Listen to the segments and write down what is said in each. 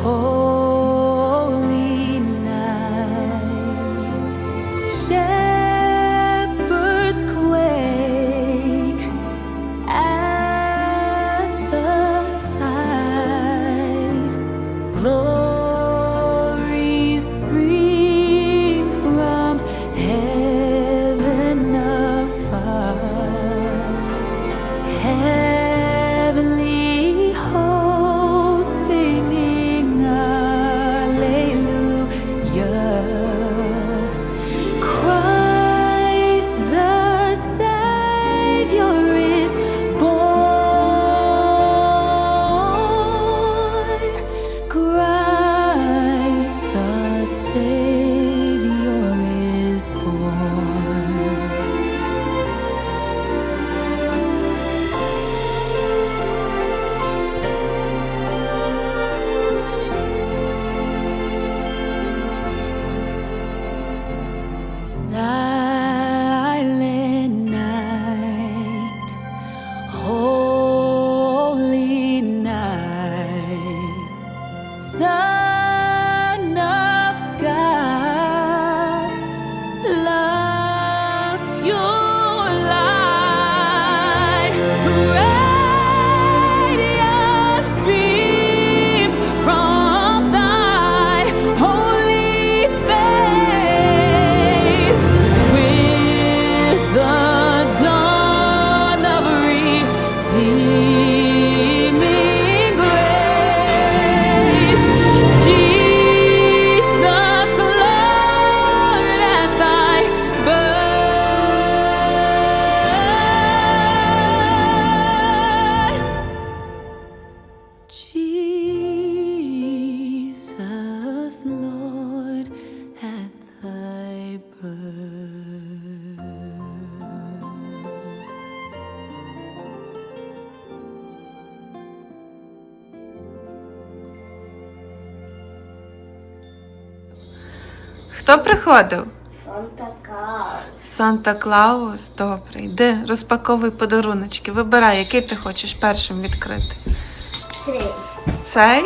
Oh. Хто приходив? Санта Клаус. Санта Клаус, добре. Йди, розпаковуй подаруночки. Вибирай, який ти хочеш першим відкрити. Три. Цей?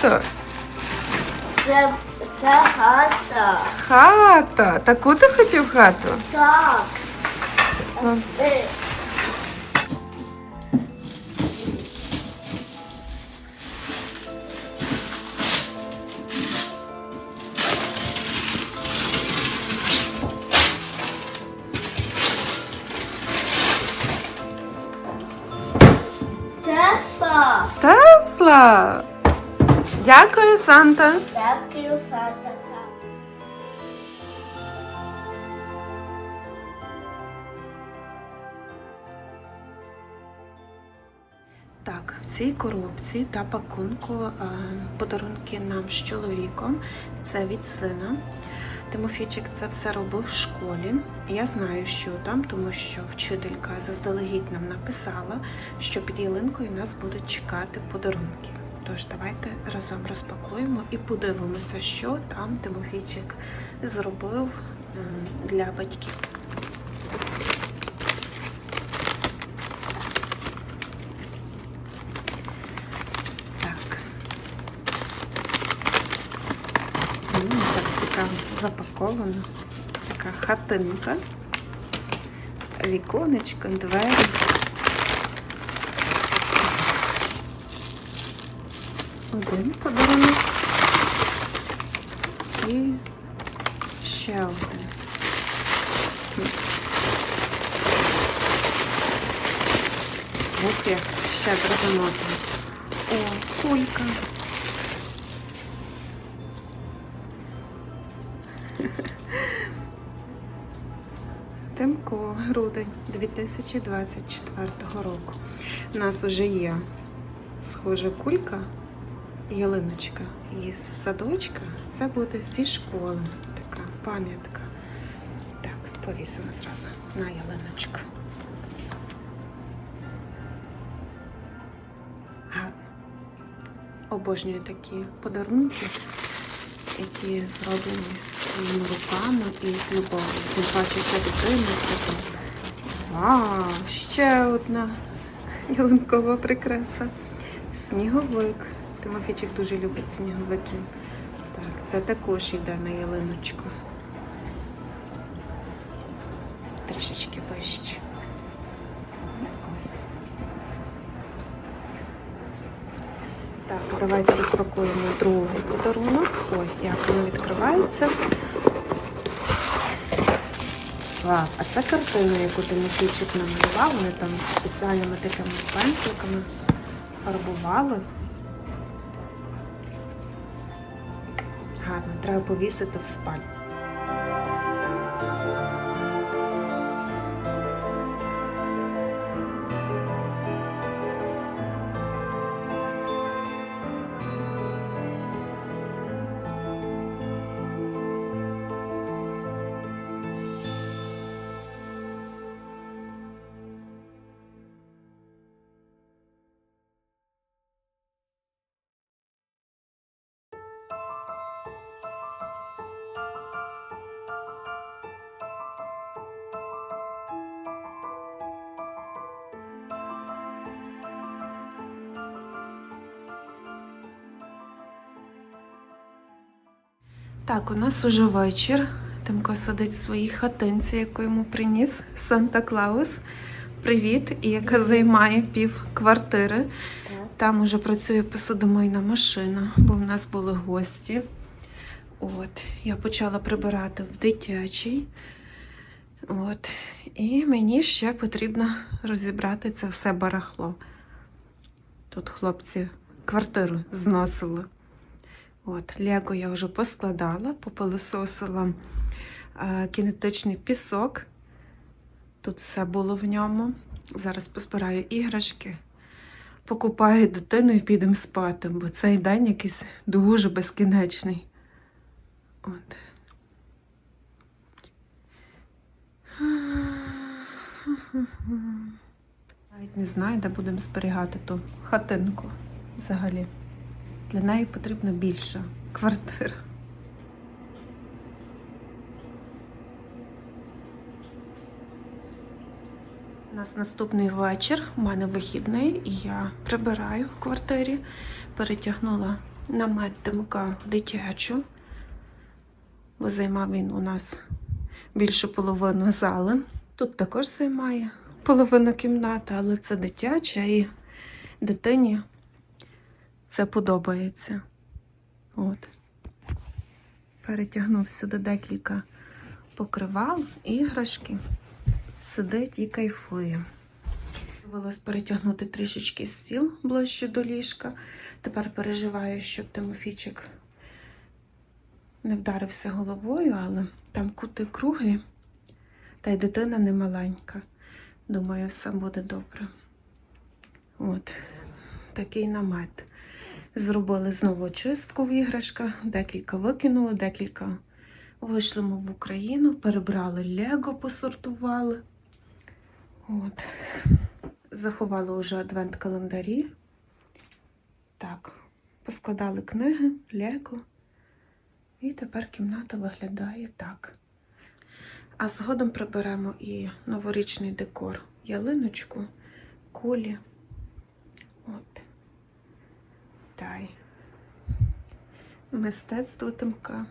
То? Це, це хата. Хата. Таку ти хотів хату? Так. Ну. Е, Тесла. Дякую, Санта. Дякую, Санта Так, в цій коробці та пакунку е, подарунки нам з чоловіком. Це від сина. Тимофійчик це все робив в школі. Я знаю, що там, тому що вчителька заздалегідь нам написала, що під ялинкою нас будуть чекати подарунки. Тож давайте разом розпакуємо і подивимося, що там Тимофійчик зробив ем, для батьків. Так. Так цікаво запаковано. Така хатинка, віконечко, двері. Один подарунок. І ще один. Ух, як щедро. О, кулька. Тимко, грудень 2024 року. У нас вже є схожа кулька, ялиночка із садочка. Це буде зі школи. Така пам'ятка. Так, повісимо зразу на ялиночку. Обожнюю такі подарунки, які зроблені своїми руками і з любов'ю. Тим паче дитина. Вау, ще одна ялинкова прикраса. Сніговик. Тимофійчик дуже любить сніговиків. Так, це також йде на ялиночку. Трішечки вище. Ось. Так, давайте розпакуємо другий подарунок. Ой, як воно відкривається. Вау, а це картина, яку Тимофійчик намалював. Вони там спеціальними такими пензликами фарбували. Гарно, треба повісити в спальню. Так, у нас уже вечір. Тимко сидить в своїй хатинці, яку йому приніс Санта Клаус. Привіт, і яка займає пів квартири. Там уже працює посудомийна машина, бо в нас були гості. От, я почала прибирати в дитячий. От, і мені ще потрібно розібрати це все барахло. Тут хлопці квартиру зносили. От, Лего я вже поскладала, попилисосила е, кінетичний пісок. Тут все було в ньому. Зараз позбираю іграшки, покупаю дитину і підемо спати, бо цей день якийсь дуже безкінечний. От. Навіть не знаю, де будемо зберігати ту хатинку взагалі. Для неї потрібна більша квартира. У нас наступний вечір, у мене вихідний, і я прибираю в квартирі, перетягнула намет Тимка в дитячу, бо займав він у нас більшу половину зали. Тут також займає половину кімнати, але це дитяча і дитині це подобається. От. Перетягнув сюди декілька покривал, іграшки. Сидить і кайфує. Довелось перетягнути трішечки стіл ближче до ліжка. Тепер переживаю, щоб Тимофійчик не вдарився головою, але там кути круглі, та й дитина не маленька. Думаю, все буде добре. От, такий намет. Зробили знову чистку в іграшках, декілька викинули, декілька Вийшли ми в Україну, перебрали Лего, посортували. От. Заховали вже адвент-календарі. Так, поскладали книги, Лего. І тепер кімната виглядає так. А згодом приберемо і новорічний декор, ялиночку, кулі. От. Дай. Мистецтво Тимка.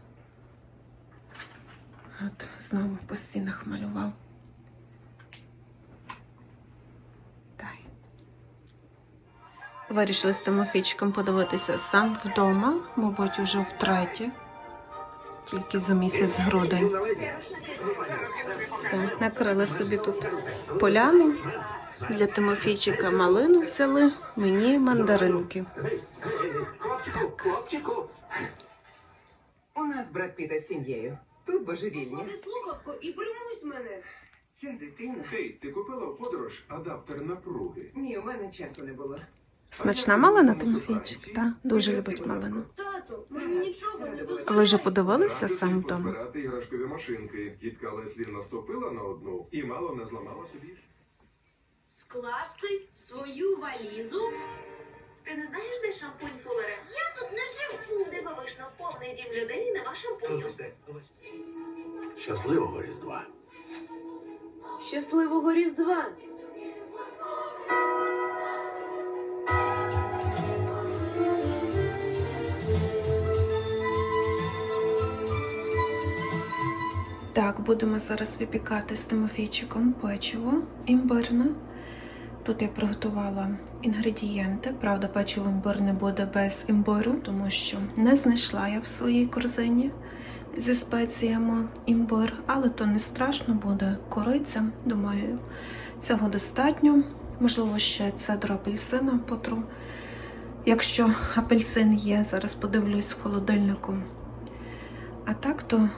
От знову по стінах малював. Дай. Вирішили з Тимофійчиком подивитися сам вдома, мабуть, уже втретє. Тільки за місяць грудень. Все, накрили собі тут поляну. Для Тимофійчика малину взяли, мені мандаринки. Хлопчику. У нас брат Піта з сім'єю. Тут божевільні. Ти слухавку і примусь мене. Ця дитина. Кейт, ти купила в подорож адаптер напруги. Ні, у мене часу не було. Смачна малина, Тимофійчик? Так, дуже любить малину. Тату, мені нічого не дозволяє. Ви вже подивилися сам іграшкові машинки. Тітка Леслі наступила на одну і мало не зламала собі. ж. Скласти свою валізу. Ти не знаєш, де шампунь Фуллера? Я тут не живу. Дивовижно, повний дім людей нема шампуню. Щасливого Різдва. Щасливого Різдва. Так, будемо зараз випікати з Тимофійчиком печиво імбирне. Тут я приготувала інгредієнти. Правда, печиво імбирне буде без імбиру, тому що не знайшла я в своїй корзині зі спеціями імбир, але то не страшно буде кориця. Думаю, цього достатньо. Можливо, ще цедру апельсина потру. Якщо апельсин є, зараз подивлюсь в холодильнику. А так то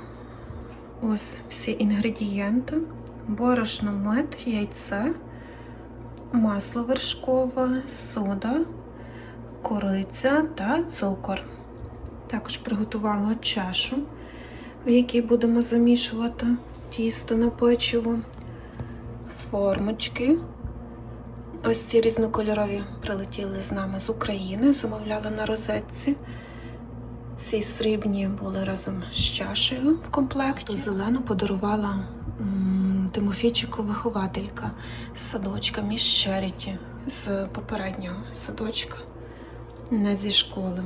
Ось всі інгредієнти: борошно, мед, яйце, масло вершкове, сода, кориця та цукор. Також приготувала чашу, в якій будемо замішувати тісто на печиво, формочки. Ось ці різнокольорові прилетіли з нами з України, замовляли на розетці. Ці срібні були разом з чашею в комплекті. Зелену подарувала Тимофійчику вихователька з садочка між Череті, з попереднього садочка, не зі школи.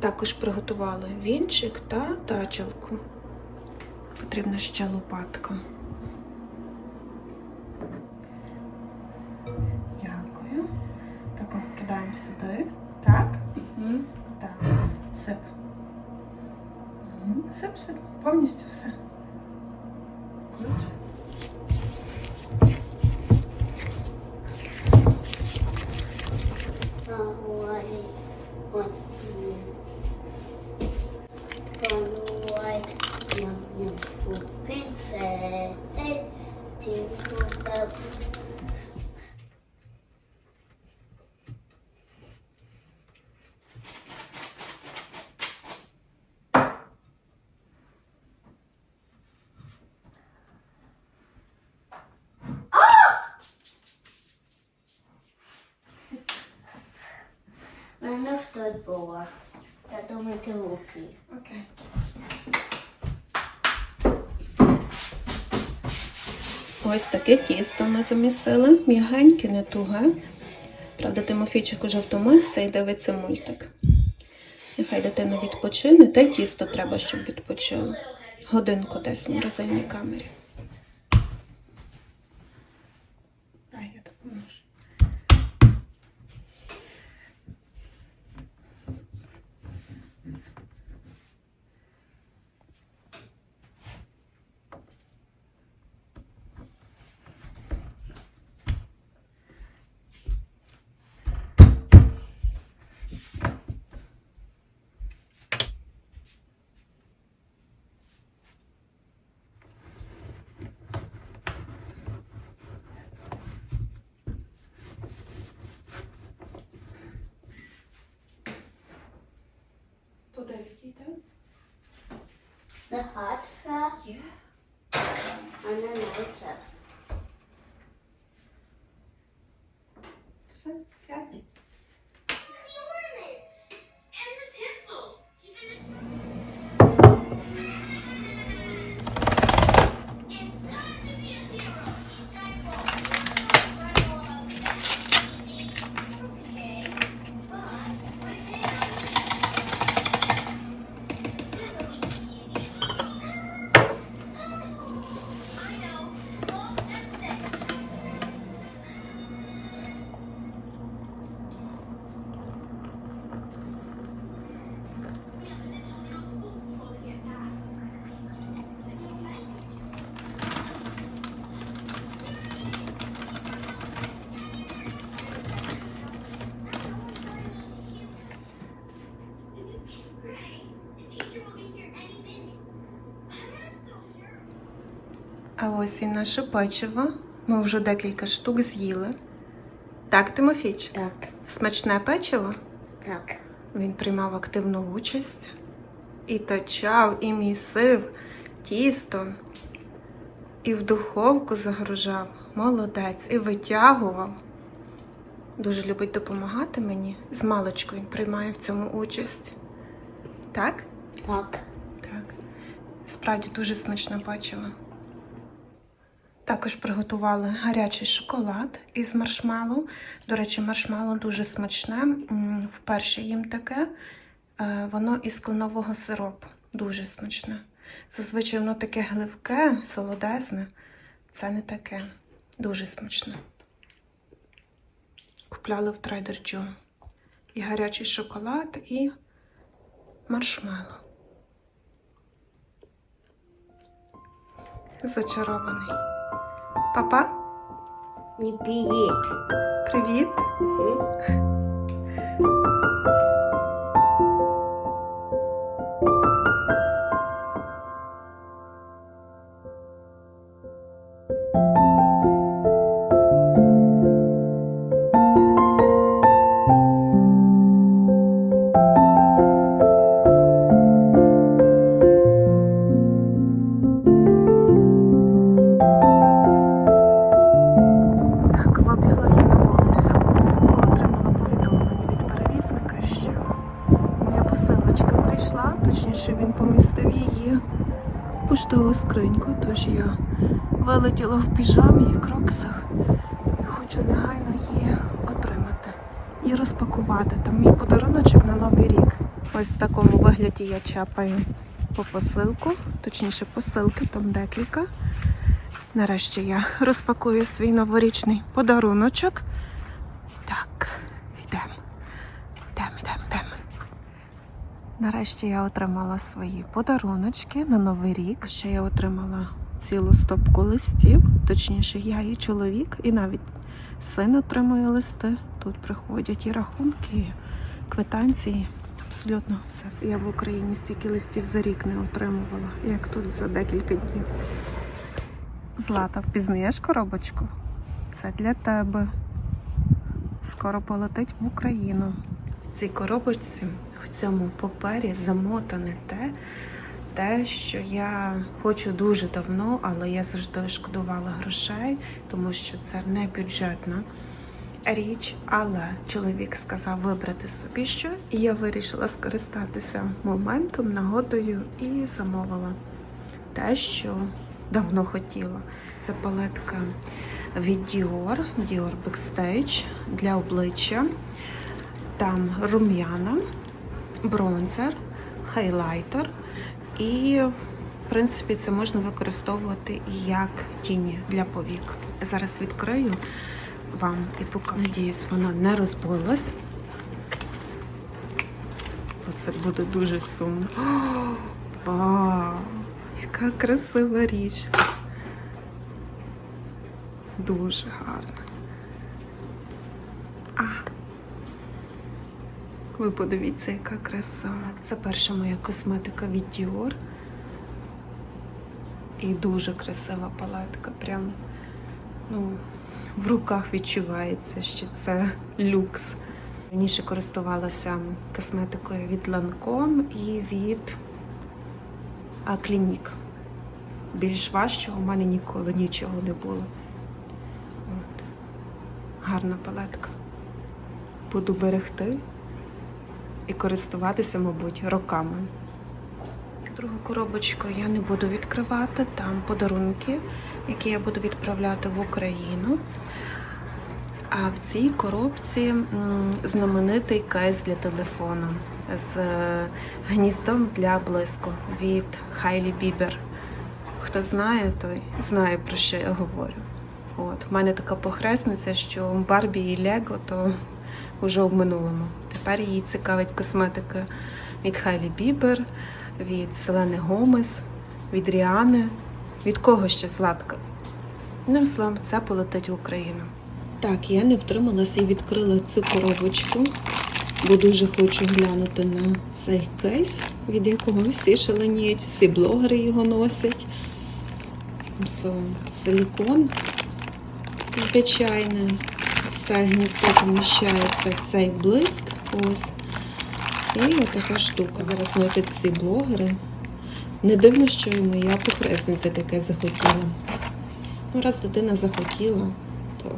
Також приготували вінчик та тачелку. Потрібна ще лопатка. Дякую. Так, от кидаємо сюди. Так? Так. Сип. Мгм. Сип, сип. Повністю все. Круче. convoy what convoy young young princess to help ти Okay. Ось таке тісто ми замісили. М'ягеньке, не туге. Правда, Тимофійчик уже втомився і дивиться мультик. Нехай дитина відпочине, та й тісто треба, щоб відпочило. Годинку десь в морозильній камері. the hot stuff. Yeah. And then the light. Ось і наше печиво. Ми вже декілька штук з'їли. Так, Тимофійчик? Так, Смачне печиво? так. Він приймав активну участь і точав, і місив тісто, і в духовку загружав. Молодець, і витягував. Дуже любить допомагати мені. З маличкою він приймає в цьому участь. Так? Так. Так. Справді дуже смачне печиво. Також приготували гарячий шоколад із маршмеллоу. До речі, маршмеллоу дуже смачне. Вперше їм таке. Е, Воно із кленового сиропу. Дуже смачне. Зазвичай воно таке гливке, солодесне. Це не таке. Дуже смачне. Купляли в Trader Joe. І гарячий шоколад, і маршмеллоу. Зачарований. Папа, Не пиет. привіт. Вибігла я на вулицю. Отримала повідомлення від перевізника, що моя посилочка прийшла, точніше він помістив її в поштову скриньку, тож я вилетіла в піжамі і кроксах і хочу негайно її отримати і розпакувати. Там мій подаруночок на новий рік. Ось в такому вигляді я чапаю по посилку, точніше посилки, там декілька. Нарешті я розпакую свій новорічний подаруночок. Так, йдемо. Йдемо, йдемо, йдемо. Нарешті я отримала свої подаруночки на Новий рік. Ще я отримала цілу стопку листів, точніше, я і чоловік, і навіть син отримує листи. Тут приходять і рахунки, і квитанції. Абсолютно все. Я в Україні стільки листів за рік не отримувала, як тут за декілька днів. Злата, впізнаєш коробочку? Це для тебе. Скоро полетить в Україну. В цій коробочці, в цьому папері замотане те, те, що я хочу дуже давно, але я завжди шкодувала грошей, тому що це не бюджетна річ. Але чоловік сказав вибрати собі щось, і я вирішила скористатися моментом, нагодою і замовила те, що давно хотіла. Це палетка від Dior, Dior Backstage для обличчя. Там рум'яна, бронзер, хайлайтер. І, в принципі, це можна використовувати і як тіні для повік. Зараз відкрию вам і покажу. Надіюсь, вона не розбилась. Це буде дуже сумно. Вау! Яка красива річ. Дуже гарна. А. Ви подивіться, яка краса. Це перша моя косметика від Dior. І дуже красива палетка. Прям ну, в руках відчувається, що це люкс. Раніше користувалася косметикою від Lancome і від клінік. Більш важчого в мене ніколи нічого не було. От. Гарна палетка. Буду берегти і користуватися, мабуть, роками. Другу коробочку я не буду відкривати. Там подарунки, які я буду відправляти в Україну. А в цій коробці знаменитий кейс для телефону з е, гніздом для блиску від Хайлі Бібер. Хто знає, той знає про що я говорю. От, в мене така похресниця, що Барбі і Лего то вже в минулому. Тепер її цікавить косметика від Хайлі Бібер, від Селени Гомес, від Ріани. Від кого ще Златка? Ну, словом, це полетить в Україну. Так, я не втрималася і відкрила цю коробочку, бо дуже хочу глянути на цей кейс, від якого всі шаленіють, всі блогери його носять. Одним Словом, силікон звичайний. Це гніздо поміщається в цей блиск. Ось. І отака штука. Зараз носять ці блогери. Не дивно, що і моя похресниця таке захотіла. Ну, раз дитина захотіла, то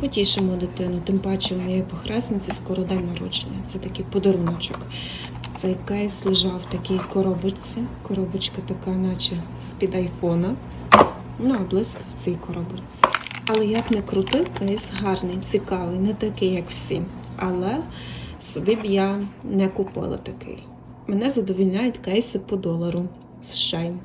потішимо дитину. Тим паче у моєї похресниці скоро день народження. Це такий подаруночок. Цей кейс лежав в такій коробочці. Коробочка така, наче з-під айфона. Ну, а близько в цій коробочці. Але як не крутив, кейс гарний, цікавий, не такий, як всі. Але собі б я не купила такий. Мене задовільняють кейси по долару з Shine.